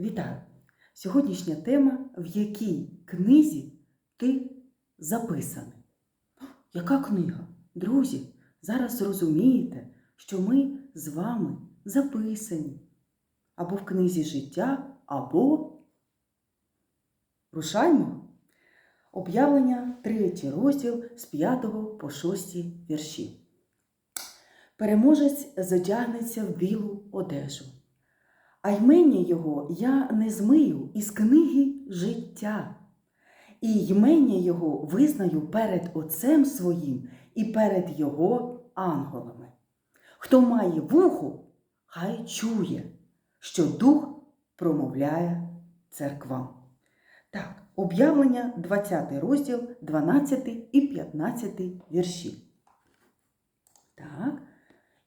Вітаю! Сьогоднішня тема, в якій книзі ти записаний. Яка книга? Друзі, зараз зрозумієте, що ми з вами записані або в книзі життя, або рушаймо. Об'явлення, третій розділ з 5 по 6 вірші. Переможець задягнеться в білу одежу а ймення його я не змию із книги життя, і ймення його визнаю перед Отцем своїм і перед Його ангелами. Хто має вухо, хай чує, що Дух промовляє церквам. Так, об'явлення 20 розділ, 12 і 15 вірші. Так.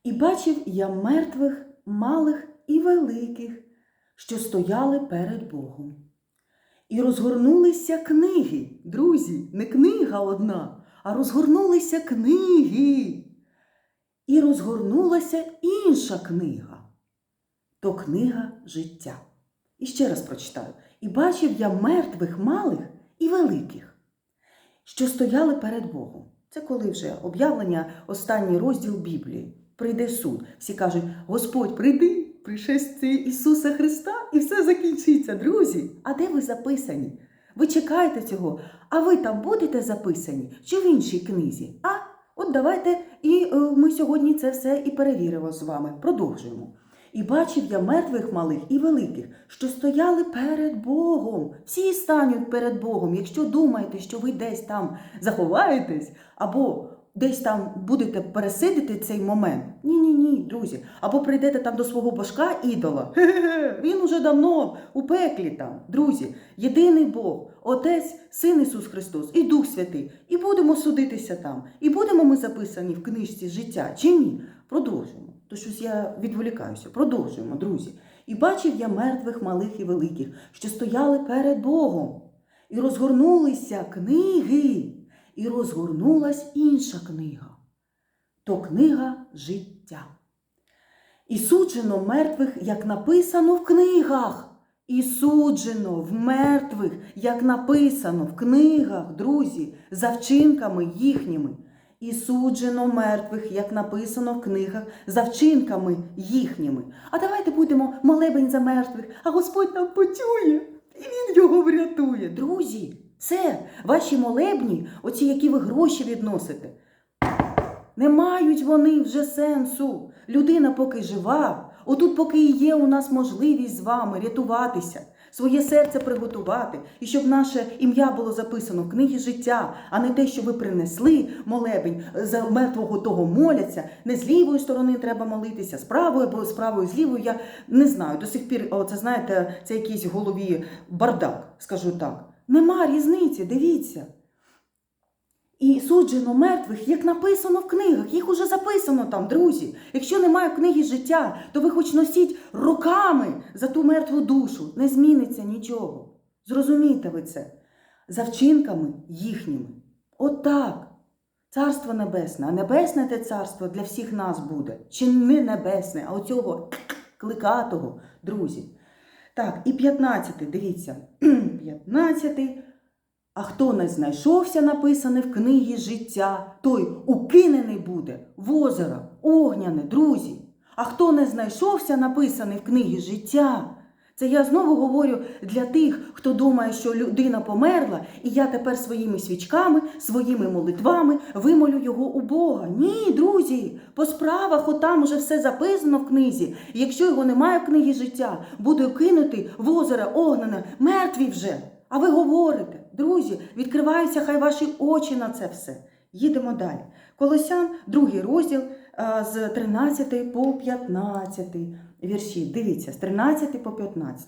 І бачив я мертвих, малих і великих, що стояли перед Богом. І розгорнулися книги, друзі, не книга одна, а розгорнулися книги. І розгорнулася інша книга. То книга життя. І ще раз прочитаю. І бачив я мертвих малих і великих, що стояли перед Богом. Це коли вже об'явлення останній розділ Біблії. Прийде суд. Всі кажуть: Господь, прийди, пришестя Ісуса Христа, і все закінчиться, друзі. А де ви записані? Ви чекаєте цього, а ви там будете записані чи в іншій книзі? А от давайте і е, ми сьогодні це все і перевіримо з вами. Продовжуємо. І бачив я мертвих малих і великих, що стояли перед Богом. Всі стануть перед Богом. Якщо думаєте, що ви десь там заховаєтесь, або десь там будете пересидити цей момент. Ні, ні, друзі. Або прийдете там до свого башка ідола. Хе-хе-хе, він уже давно у пеклі там. Друзі, єдиний Бог, Отець, Син Ісус Христос і Дух Святий. І будемо судитися там. І будемо ми записані в книжці життя чи ні? Продовжуємо. То щось я відволікаюся. Продовжуємо, друзі. І бачив я мертвих малих і великих, що стояли перед Богом. І розгорнулися книги і розгорнулась інша книга то книга життя. І суджено мертвих, як написано в книгах. І суджено в мертвих, як написано в книгах, друзі, за вчинками їхніми. І суджено мертвих, як написано в книгах, за вчинками їхніми. А давайте будемо молебень за мертвих, а Господь нам почує, і Він його врятує. Друзі, це ваші молебні, оці, які ви гроші відносите. Не мають вони вже сенсу. Людина поки жива, отут поки і є у нас можливість з вами рятуватися, своє серце приготувати, і щоб наше ім'я було записано в книгі життя, а не те, що ви принесли молебень, за мертвого того моляться. Не з лівої сторони треба молитися, з правої або з правої, з лівої. Я не знаю. До сих пір, це знаєте, це якийсь в голові бардак, скажу так. Нема різниці, дивіться. І суджено мертвих, як написано в книгах, їх уже записано там, друзі. Якщо немає книги життя, то ви хоч носіть руками за ту мертву душу. Не зміниться нічого. Зрозумійте ви це. За вчинками їхніми. Отак. Царство небесне, а небесне те царство для всіх нас буде. Чи не небесне, а оцього кликатого, друзі. Так, і 15, дивіться, 15. А хто не знайшовся, написане в книгі життя, той укинений буде в озеро, огняне, друзі. А хто не знайшовся, написаний в книгі життя, це я знову говорю для тих, хто думає, що людина померла, і я тепер своїми свічками, своїми молитвами вимолю його у Бога. Ні, друзі, по справах отам уже все записано в книзі. Якщо його немає в книгі життя, буде кинути в озеро огнене, мертві вже. А ви говорите, друзі, відкриваються хай ваші очі на це все. Їдемо далі. Колосян, другий розділ з 13 по 15 вірші. Дивіться, з 13 по 15.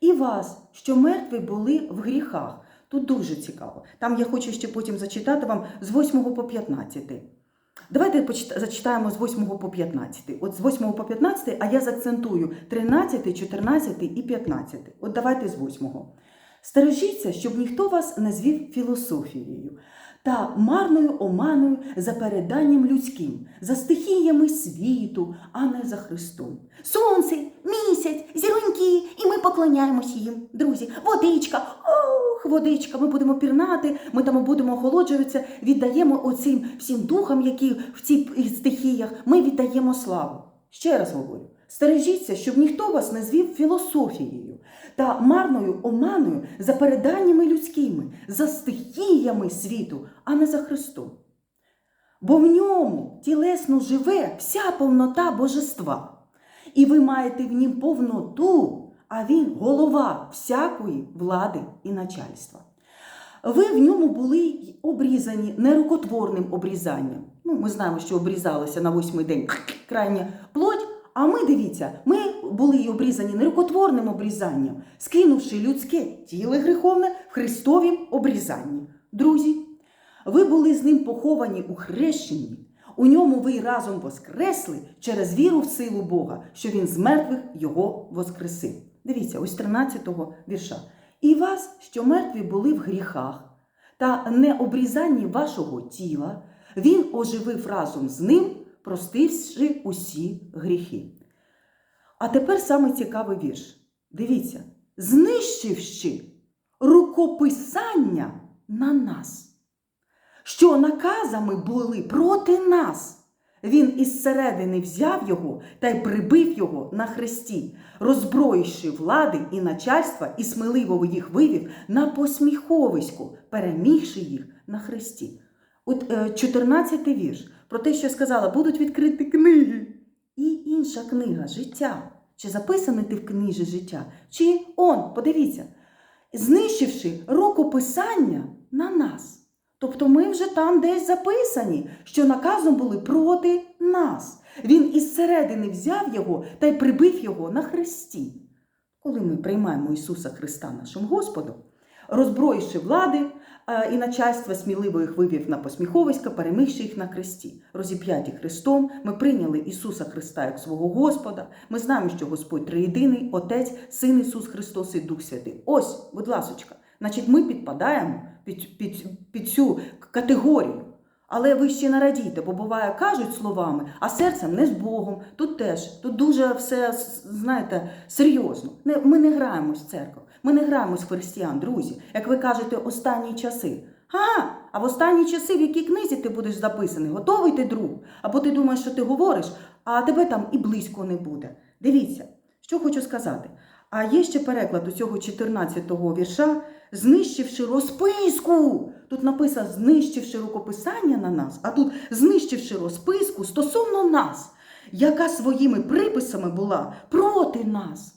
І вас, що мертві були в гріхах. Тут дуже цікаво. Там я хочу ще потім зачитати вам з 8 по 15. Давайте зачитаємо з 8 по 15. От з 8 по 15, а я заакцентую 13, 14 і 15. От давайте з 8. Стережіться, щоб ніхто вас не звів філософією та марною оманою за переданням людським, за стихіями світу, а не за Христом. Сонце, місяць, зіроньки, і ми поклоняємось їм, друзі. Водичка, ох, водичка. Ми будемо пірнати, ми там будемо охолоджуватися, віддаємо оцим всім духам, які в цих стихіях, ми віддаємо славу. Ще раз говорю. Стережіться, щоб ніхто вас не звів філософією та марною оманою за переданнями людськими, за стихіями світу, а не за Христом. Бо в ньому тілесно живе вся повнота божества. І ви маєте в нім повноту, а він голова всякої влади і начальства. Ви в ньому були обрізані нерукотворним обрізанням. Ну, ми знаємо, що обрізалося на восьмий день крайня плоть. А ми дивіться, ми були обрізані нерукотворним обрізанням, скинувши людське тіло гріховне в Христовім обрізанні. Друзі, ви були з ним поховані у хрещенні. У ньому ви разом воскресли через віру в силу Бога, що він з мертвих його воскресив. Дивіться, ось 13-го вірша. І вас, що мертві були в гріхах та необрізанні вашого тіла, він оживив разом з ним, простивши усі гріхи. А тепер саме цікавий вірш. Дивіться, знищивши рукописання на нас, що наказами були проти нас. Він із середини взяв його та й прибив його на хресті, роззброївши влади і начальства, і сміливо їх вивів на посміховисько, перемігши їх на хресті. От 14 вірш про те, що сказала, будуть відкриті книги. І інша книга життя. Чи записаний ти в книжі життя? Чи он, подивіться, знищивши рукописання на нас. Тобто ми вже там десь записані, що наказом були проти нас. Він із середини взяв його та й прибив його на хресті. Коли ми приймаємо Ісуса Христа нашим Господом, роззброївши влади і начальство, сміливо їх вивів на посміховиська, перемігши їх на хресті. Розіп'яті Христом, ми прийняли Ісуса Христа як свого Господа. Ми знаємо, що Господь триєдиний, Отець, Син Ісус Христос і Дух Святий. Ось, будь ласочка, значить, ми підпадаємо під, під, під цю категорію. Але ви ще не радійте, бо буває, кажуть словами, а серцем не з Богом. Тут теж, тут дуже все, знаєте, серйозно. Ми не граємось в церкву, ми не граємось в християн, друзі. Як ви кажете, останні часи. Ага, а в останні часи в якій книзі ти будеш записаний? Готовий ти друг? Або ти думаєш, що ти говориш, а тебе там і близько не буде. Дивіться, що хочу сказати. А є ще переклад у цього 14-го вірша, знищивши розписку. Тут написано знищивши рукописання на нас, а тут знищивши розписку стосовно нас, яка своїми приписами була проти нас.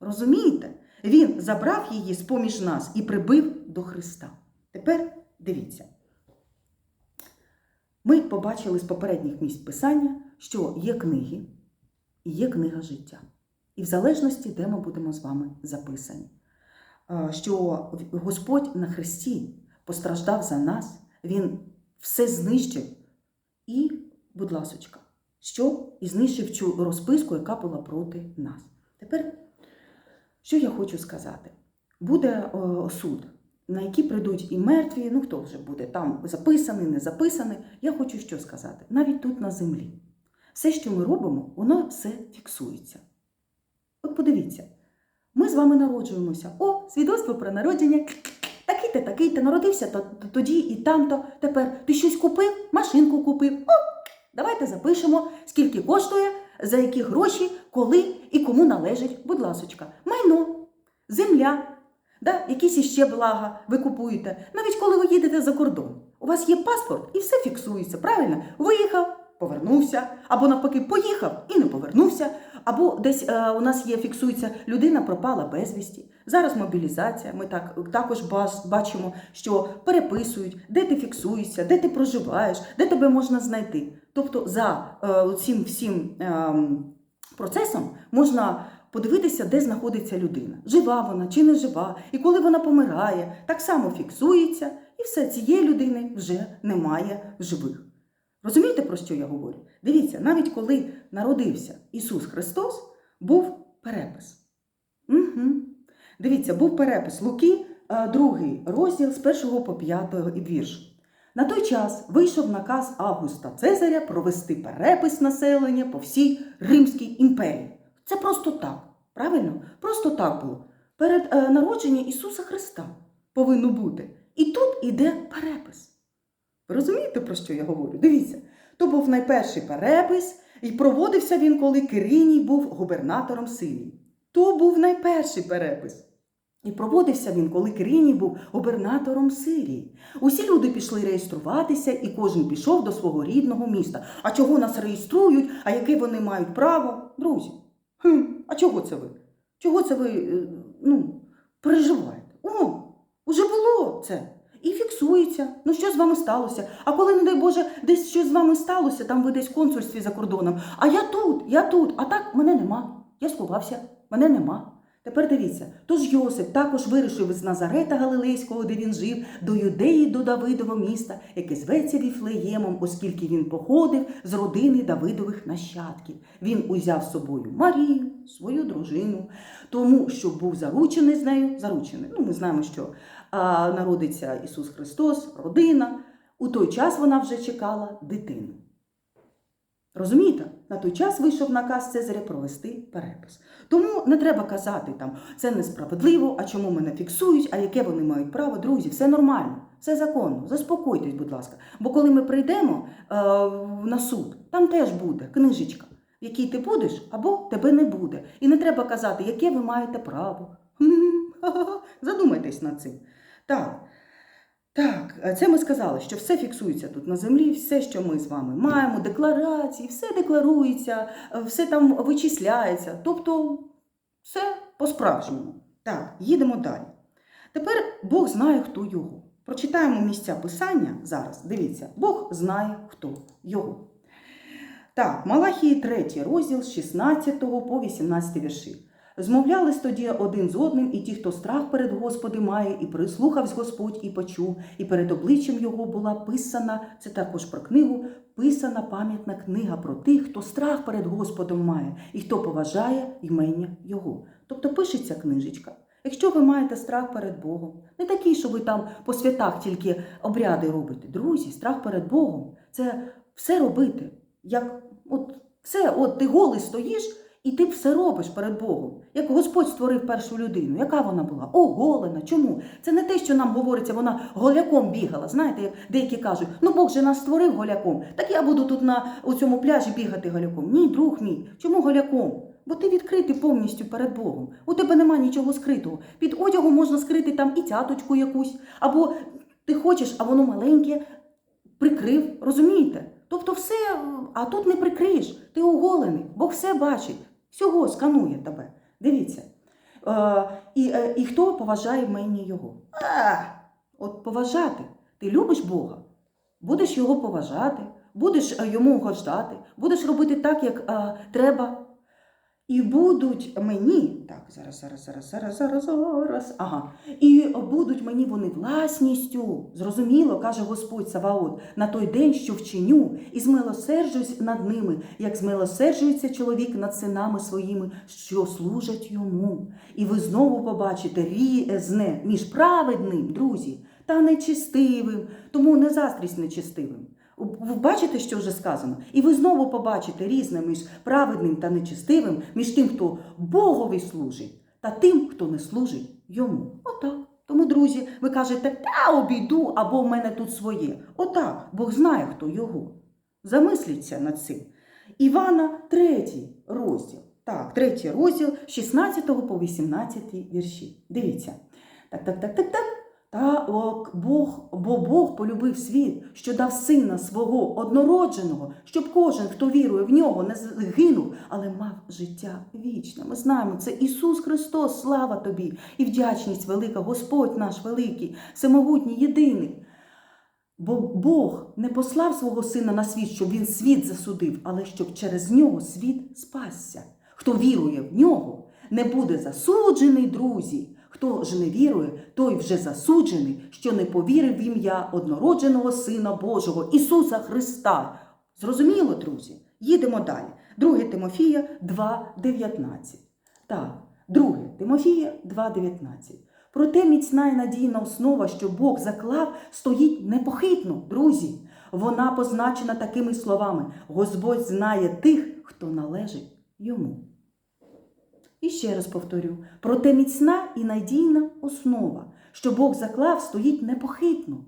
Розумієте? Він забрав її з-поміж нас і прибив до Христа. Тепер дивіться. Ми побачили з попередніх місць писання, що є книги і є книга життя. І в залежності, де ми будемо з вами записані, що Господь на Христі постраждав за нас, Він все знищив і, будь ласочка, що і знищив цю розписку, яка була проти нас. Тепер, що я хочу сказати? Буде е, суд, на який прийдуть і мертві, ну хто вже буде там записаний, не записаний. Я хочу що сказати, навіть тут на землі. Все, що ми робимо, воно все фіксується. От подивіться, ми з вами народжуємося. О, свідоцтво про народження. Такий-то, такий-то, народився то, то- тоді і там-то. Тепер ти щось купив, машинку купив. О, давайте запишемо, скільки коштує, за які гроші, коли і кому належить, будь ласочка. Майно, земля, да, якісь іще блага ви купуєте. Навіть коли ви їдете за кордон. У вас є паспорт і все фіксується, правильно? Виїхав, повернувся, або навпаки, поїхав і не повернувся. Або десь е, у нас є, фіксується, людина пропала безвісті. Зараз мобілізація. Ми так також бачимо, що переписують, де ти фіксуєшся, де ти проживаєш, де тебе можна знайти. Тобто за е, цим всім ем, процесом можна подивитися, де знаходиться людина. Жива вона чи не жива, і коли вона помирає, так само фіксується, і все цієї людини вже немає в живих. Розумієте, про що я говорю? Дивіться, навіть коли народився Ісус Христос, був перепис. Угу. Дивіться, був перепис Луки, е, другий розділ з 1 по 5 вірш. На той час вийшов наказ Августа Цезаря провести перепис населення по всій Римській імперії. Це просто так. Правильно? Просто так було. Перед е, народженням Ісуса Христа повинно бути. І тут іде перепис. Ви розумієте, про що я говорю? Дивіться, то був найперший перепис, і проводився він, коли Кириній був губернатором Сирії. То був найперший перепис. І проводився він, коли Кириній був губернатором Сирії. Усі люди пішли реєструватися, і кожен пішов до свого рідного міста. А чого нас реєструють, а яке вони мають право? Друзі, хм, а чого це ви? Чого це ви е, ну, переживаєте? О, уже було це. І фіксується. Ну що з вами сталося? А коли, не дай Боже, десь щось з вами сталося, там ви десь в консульстві за кордоном. А я тут, я тут, а так мене нема. Я сховався, мене нема. Тепер дивіться, тож Йосип також вирішив із Назарета Галилейського, де він жив, до Юдеї, до Давидового міста, яке зветься Віфлеємом, оскільки він походив з родини Давидових нащадків. Він узяв з собою Марію, свою дружину, тому що був заручений з нею, заручений. Ну, ми знаємо, що народиться Ісус Христос, родина. У той час вона вже чекала дитину. Розумієте? На той час вийшов наказ Цезаря провести перепис. Тому не треба казати там, це несправедливо, а чому мене фіксують, а яке вони мають право. Друзі, все нормально, все законно. Заспокойтесь, будь ласка. Бо коли ми прийдемо е, на суд, там теж буде книжечка, в якій ти будеш або тебе не буде. І не треба казати, яке ви маєте право. Задумайтесь над цим. Так. Так, е, це ми сказали, що все фіксується тут на землі, все, що ми з вами маємо, декларації, все декларується, е, все там вичисляється. Тобто все по-справжньому. Так, їдемо далі. Тепер Бог знає, хто його. Прочитаємо місця писання зараз. Дивіться, Бог знає, хто його. Так, Малахії 3 розділ з 16 по 18 вірші. Змовлялись тоді один з одним, і ті, хто страх перед Господи має, і прислухавсь Господь, і почув, і перед обличчям його була писана, це також про книгу, писана пам'ятна книга про тих, хто страх перед Господом має, і хто поважає імення Його. Тобто пишеться книжечка. Якщо ви маєте страх перед Богом, не такий, що ви там по святах тільки обряди робите. Друзі, страх перед Богом це все робити. Як от все, от ти голий стоїш. І ти все робиш перед Богом. Як Господь створив першу людину, яка вона була? Оголена. Чому? Це не те, що нам говориться, вона голяком бігала. Знаєте, як деякі кажуть, ну Бог же нас створив голяком, так я буду тут на у цьому пляжі бігати голяком. Ні, друг мій. Чому голяком? Бо ти відкритий повністю перед Богом. У тебе нема нічого скритого. Під одягом можна скрити там і цяточку якусь, або ти хочеш, а воно маленьке, прикрив. Розумієте? Тобто все, а тут не прикриєш, ти оголений, Бог все бачить. Всього сканує тебе. Дивіться. Е, і, е, і хто поважає мені його? А, от поважати. Ти любиш Бога, будеш його поважати, будеш е, йому угождати, будеш робити так, як е, треба. І будуть мені, так, зараз, зараз, зараз, зараз, зараз, зараз. Ага. І будуть мені вони власністю. Зрозуміло, каже Господь Саваот, на той день, що вчиню, і змилосерджуюсь над ними, як змилосерджується чоловік над синами своїми, що служать йому. І ви знову побачите різне між праведним, друзі, та нечистивим. Тому не заздрість нечистивим. Ви бачите, що вже сказано? І ви знову побачите різне між праведним та нечистивим, між тим, хто Богові служить, та тим, хто не служить йому. Отак. Тому, друзі, ви кажете, та обійду, або в мене тут своє. Отак, Бог знає, хто його. Замисліться над цим. Івана, третій розділ. Так, третій розділ, 16 по 18 вірші. Дивіться. Так, так, так, так, так. Та Бог, бо Бог полюбив світ, що дав сина свого однородженого, щоб кожен, хто вірує в нього, не згинув, але мав життя вічне. Ми знаємо, це Ісус Христос, слава тобі і вдячність велика, Господь наш великий, всемогутній, єдиний. Бо Бог не послав свого сина на світ, щоб він світ засудив, але щоб через нього світ спасся. Хто вірує в нього, не буде засуджений, друзі. Хто ж не вірує, той вже засуджений, що не повірив в ім'я однородженого Сина Божого Ісуса Христа. Зрозуміло, друзі? Їдемо далі. 2 Тимофія 2,19. Так, 2 Тимофія 2,19. Проте міцна і надійна основа, що Бог заклав, стоїть непохитно, друзі. Вона позначена такими словами: Господь знає тих, хто належить йому. І ще раз повторю: проте міцна і надійна основа, що Бог заклав, стоїть непохитно.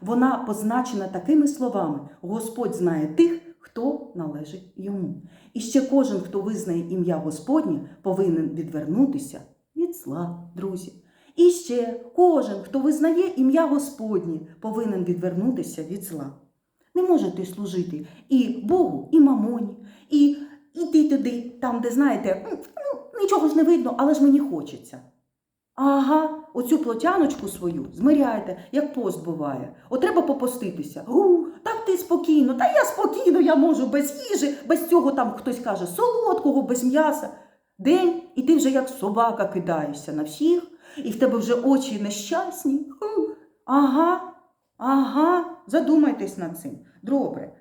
Вона позначена такими словами: Господь знає тих, хто належить йому. І ще кожен, хто визнає ім'я Господнє, повинен відвернутися від зла, друзі. І ще кожен, хто визнає ім'я Господнє, повинен відвернутися від зла. Не можете служити і Богу, і мамоні, і йти туди, там, де знаєте, нічого ж не видно, але ж мені хочеться. Ага, оцю плотяночку свою змиряйте, як пост буває. От треба попоститися. У, так ти спокійно, та я спокійно, я можу без їжі, без цього там хтось каже солодкого, без м'яса. День, і ти вже як собака кидаєшся на всіх, і в тебе вже очі нещасні. У, Ага, ага, задумайтесь над цим. Добре.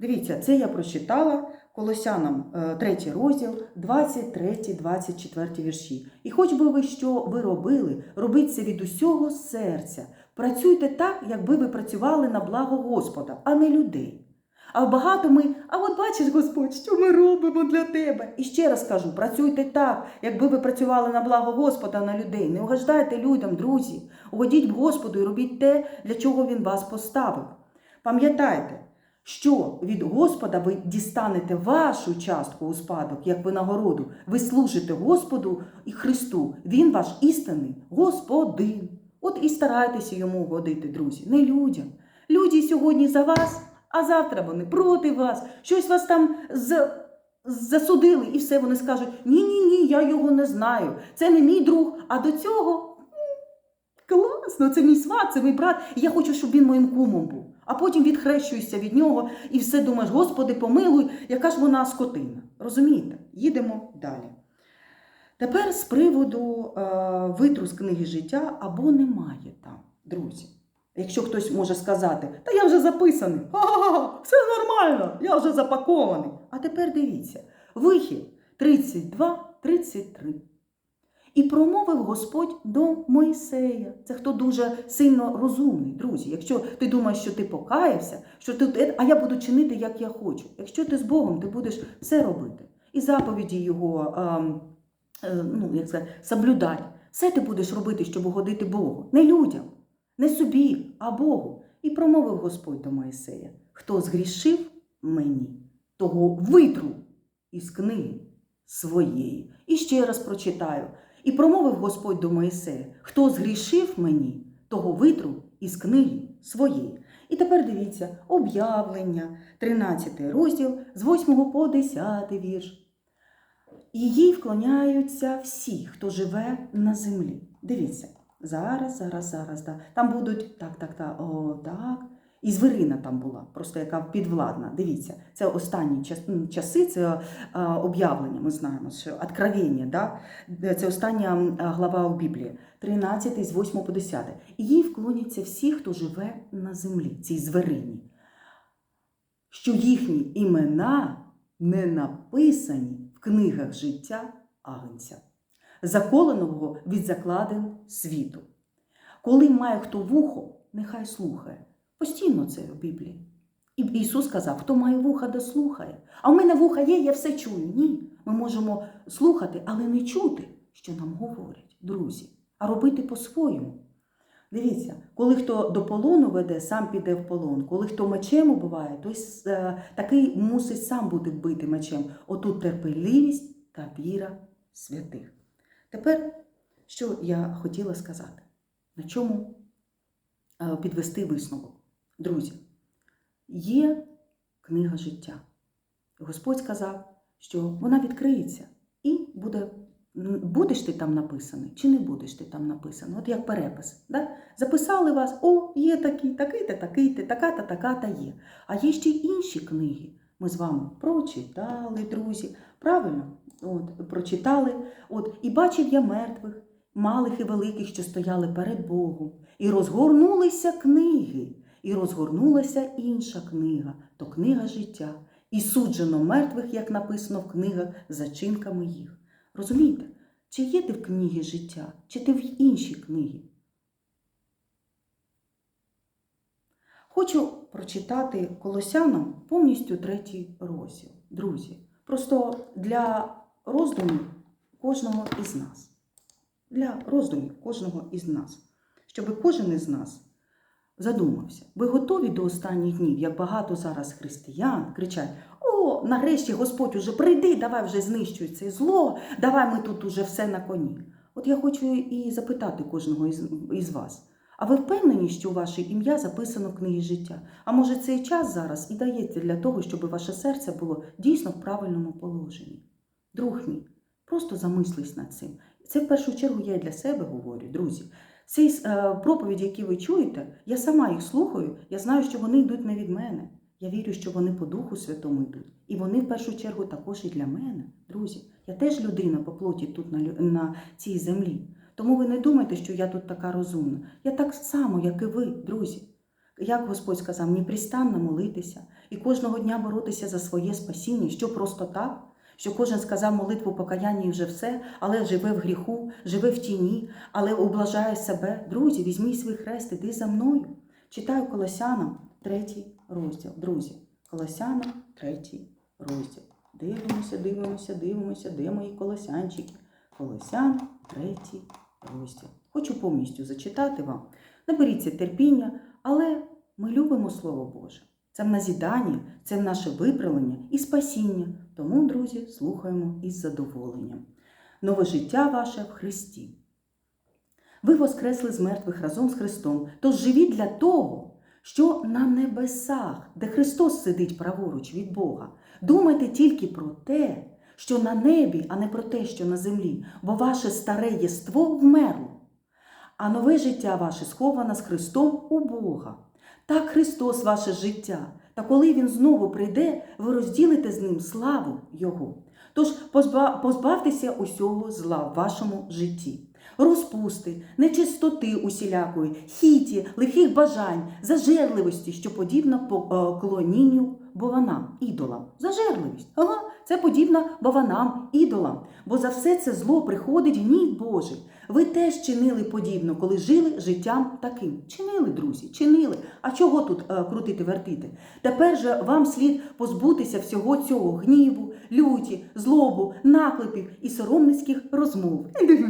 Дивіться, це я прочитала Колосянам е, третій розділ, 23-24 вірші. І хоч би ви що ви робили, робіть це від усього серця. Працюйте так, якби ви працювали на благо Господа, а не людей. А багато ми, а от бачиш, Господь, що ми робимо для тебе. І ще раз кажу, працюйте так, якби ви працювали на благо Господа, а не людей. Не угождайте людям, друзі. Угодіть Господу і робіть те, для чого Він вас поставив. Пам'ятайте, що від Господа ви дістанете вашу частку у спадок, як винагороду. Ви служите Господу і Христу. Він ваш істинний Господин. От і старайтеся йому угодити, друзі, не людям. Люди сьогодні за вас, а завтра вони проти вас. Щось вас там з... засудили, і все вони скажуть: ні-ні ні, я його не знаю. Це не мій друг. А до цього класно, це мій сват, це мій брат. І я хочу, щоб він моїм кумом був. А потім відхрещуєшся від нього і все думаєш, Господи, помилуй, яка ж вона скотина. Розумієте? Їдемо далі. Тепер з приводу е, витру з книги життя або немає там, друзі. Якщо хтось може сказати, та я вже записаний, ха-ха-ха, все нормально, я вже запакований. А тепер дивіться, вихід 32-33. І промовив Господь до Мойсея. Це хто дуже сильно розумний, друзі. Якщо ти думаєш, що ти покаявся, що ти, а я буду чинити, як я хочу. Якщо ти з Богом, ти будеш все робити. І заповіді його, ем, е, ну, як сказати, соблюдати. Все ти будеш робити, щоб угодити Богу. Не людям, не собі, а Богу. І промовив Господь до Моїсея: хто згрішив мені, того витру із книги своєї. І ще раз прочитаю. І промовив Господь до Моїсея: хто згрішив мені, того витру із книги своєї. І тепер дивіться, об'явлення, 13 розділ з 8 по 10 вірш. І їй вклоняються всі, хто живе на землі. Дивіться, зараз, зараз, зараз. Да. Там будуть так, так, так, о, так. І звірина там була, просто яка підвладна. Дивіться, це останні часи, це е, об'явлення. Ми знаємо, що откровення, да? це остання глава у Біблії, 13 з 8 по 10. І їй вклоняться всі, хто живе на землі, цій звірині, що їхні імена не написані в книгах життя Агнця, заколеного від закладин світу. Коли має хто вухо, нехай слухає. Постійно це в Біблії. І Ісус сказав, хто має вуха, да слухає. А в мене вуха є, я все чую. Ні. Ми можемо слухати, але не чути, що нам говорять, друзі, а робити по-своєму. Дивіться, коли хто до полону веде, сам піде в полон. Коли хто мечем убиває, той е, такий мусить сам бути вбити мечем. Отут терпеливість та віра святих. Тепер, що я хотіла сказати, на чому е, підвести висновок. Друзі, є книга життя. Господь сказав, що вона відкриється і буде. Будеш ти там написаний, чи не будеш ти там написаний? От як перепис. Да? Записали вас, о, є такі, такий-то, такий-то, така-та, така-та є. А є ще й інші книги. Ми з вами прочитали, друзі. Правильно? От, прочитали. От, і бачив я мертвих, малих і великих, що стояли перед Богом. І розгорнулися книги, і розгорнулася інша книга, то книга життя. І суджено мертвих, як написано в книгах, за чинками їх. Розумієте? Чи є ти в книгі життя, чи ти в іншій книгі? Хочу прочитати Колосянам повністю третій розділ. Друзі, просто для роздумів кожного із нас, для роздумів кожного із нас, щоб кожен із нас задумався. Ви готові до останніх днів, як багато зараз християн кричать: О, нарешті Господь уже прийди, давай вже знищуй це зло, давай ми тут уже все на коні. От я хочу і запитати кожного із, вас. А ви впевнені, що ваше ім'я записано в книгі життя? А може цей час зараз і дається для того, щоб ваше серце було дійсно в правильному положенні? Друг мій, просто замислись над цим. Це в першу чергу я і для себе говорю, друзі. Ці е, проповіді, які ви чуєте, я сама їх слухаю, я знаю, що вони йдуть не від мене. Я вірю, що вони по Духу Святому йдуть. І вони в першу чергу також і для мене, друзі. Я теж людина по плоті тут на, на цій землі. Тому ви не думайте, що я тут така розумна. Я так само, як і ви, друзі. Як Господь сказав, непристанно молитися і кожного дня боротися за своє спасіння, що просто так, що кожен сказав молитву покаяння і вже все, але живе в гріху, живе в тіні, але облажає себе. Друзі, візьміть свій хрест, іди за мною. Читаю Колосянам третій розділ. Друзі, Колосянам третій розділ. Дивимося, дивимося, дивимося, де мої колосянчики. Колосян, третій розділ. Хочу повністю зачитати вам. Наберіться терпіння, але ми любимо Слово Боже. Це в назідання, це в наше виправлення і спасіння. Тому, друзі, слухаємо із задоволенням. Нове життя ваше в Христі. Ви воскресли з мертвих разом з Христом, тож живіть для того, що на небесах, де Христос сидить праворуч від Бога. Думайте тільки про те, що на небі, а не про те, що на землі, бо ваше старе єство вмерло, а нове життя ваше сховане з Христом у Бога. Так Христос ваше життя. Та коли Він знову прийде, ви розділите з ним славу Його. Тож позба- позбавтеся усього зла в вашому житті. Розпусти, нечистоти усілякої, хіті, лихих бажань, зажерливості, що подібно поклонінню бованам, ідолам. Зажерливість. Ага, це подібно бованам, ідолам. Бо за все це зло приходить гнів Божий. Ви теж чинили подібно, коли жили життям таким. Чинили, друзі, чинили. А чого тут е, крутити, вертити? Тепер же вам слід позбутися всього цього гніву, люті, злобу, наклепів і соромницьких розмов.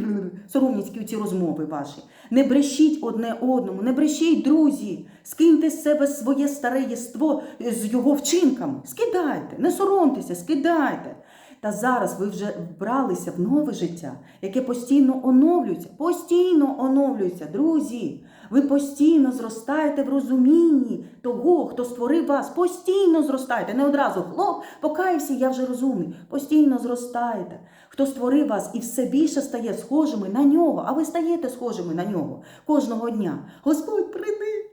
Соромницькі ці розмови ваші. Не брешіть одне одному, не брешіть, друзі. Скиньте з себе своє старе єство з його вчинками. Скидайте, не соромтеся, скидайте. Та зараз ви вже вбралися в нове життя, яке постійно оновлюється, постійно оновлюється, друзі. Ви постійно зростаєте в розумінні того, хто створив вас. Постійно зростаєте. Не одразу хлоп, покаявся, я вже розумний. Постійно зростаєте. Хто створив вас і все більше стає схожими на нього, а ви стаєте схожими на нього кожного дня. Господь прийди.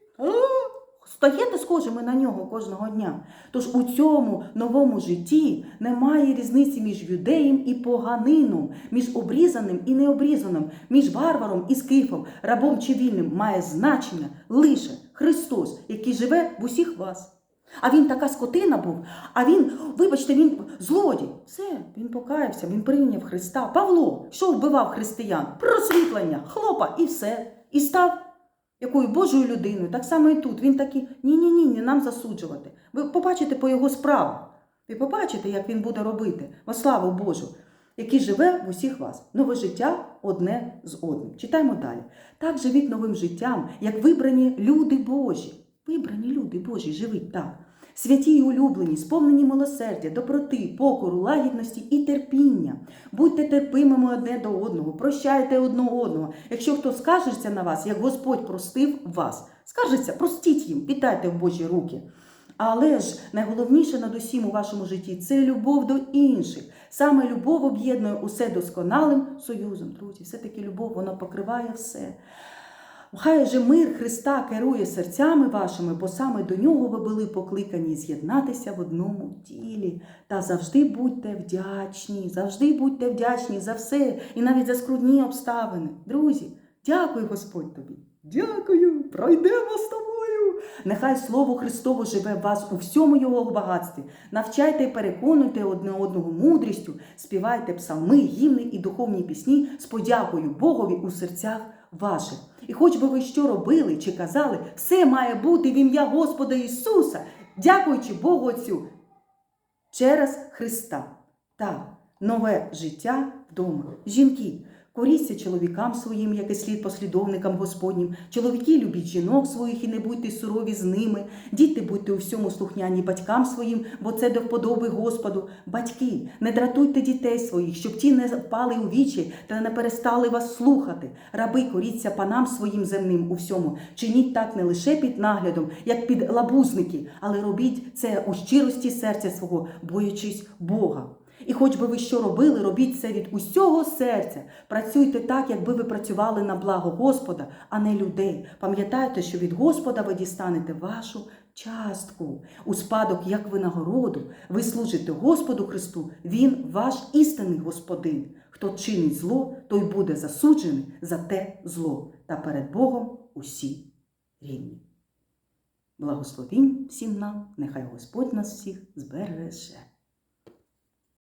Стаєте схожими на нього кожного дня. Тож у цьому новому житті немає різниці між юдеєм і поганином, між обрізаним і необрізаним, між варваром і скифом, рабом чи вільним має значення лише Христос, який живе в усіх вас. А він така скотина був, а він, вибачте, він злодій. Все, він покаявся, він прийняв Христа. Павло, що вбивав християн? Просвітлення, хлопа, і все. І став якою Божою людиною, так само і тут. Він такий, ні-ні-ні, не нам засуджувати. Ви побачите по його справах. Ви побачите, як він буде робити во славу Божу, який живе в усіх вас. Нове життя одне з одним. Читаємо далі. Так живіть новим життям, як вибрані люди Божі. Вибрані люди Божі, живіть так. Святі й улюблені, сповнені милосердя, доброти, покору, лагідності і терпіння. Будьте терпимими одне до одного, прощайте одне одного. Якщо хто скаржиться на вас, як Господь простив вас, скаржиться, простіть їм, віддайте в Божі руки. Але ж найголовніше над усім у вашому житті це любов до інших. Саме любов об'єднує усе досконалим союзом. Друзі, все-таки любов, вона покриває все. Хай же мир Христа керує серцями вашими, бо саме до нього ви були покликані з'єднатися в одному тілі. Та завжди будьте вдячні, завжди будьте вдячні за все і навіть за скрутні обставини. Друзі, дякую Господь тобі. Дякую, пройдемо з тобою. Нехай Слово Христово живе в вас у всьому його багатстві. Навчайте і переконуйте одне одного мудрістю, співайте псалми, гімни і духовні пісні з подякою Богові у серцях ваших. І хоч би ви що робили чи казали, все має бути в ім'я Господа Ісуса, дякуючи Богу Отцю через Христа. Так, нове життя вдома. Жінки, коріться чоловікам своїм, як і слід послідовникам Господнім. Чоловіки любіть жінок своїх і не будьте сурові з ними. Діти будьте у всьому слухняні батькам своїм, бо це до вподоби Господу. Батьки, не дратуйте дітей своїх, щоб ті не впали у вічі та не перестали вас слухати. Раби, коріться панам своїм земним у всьому. Чиніть так не лише під наглядом, як під лабузники, але робіть це у щирості серця свого, боячись Бога. І хоч би ви що робили, робіть це від усього серця. Працюйте так, якби ви працювали на благо Господа, а не людей. Пам'ятайте, що від Господа ви дістанете вашу частку. У спадок, як винагороду, ви служите Господу Христу, Він ваш істинний Господин. Хто чинить зло, той буде засуджений за те зло, та перед Богом усі рівні. Благословінь всім нам, нехай Господь нас всіх збереже.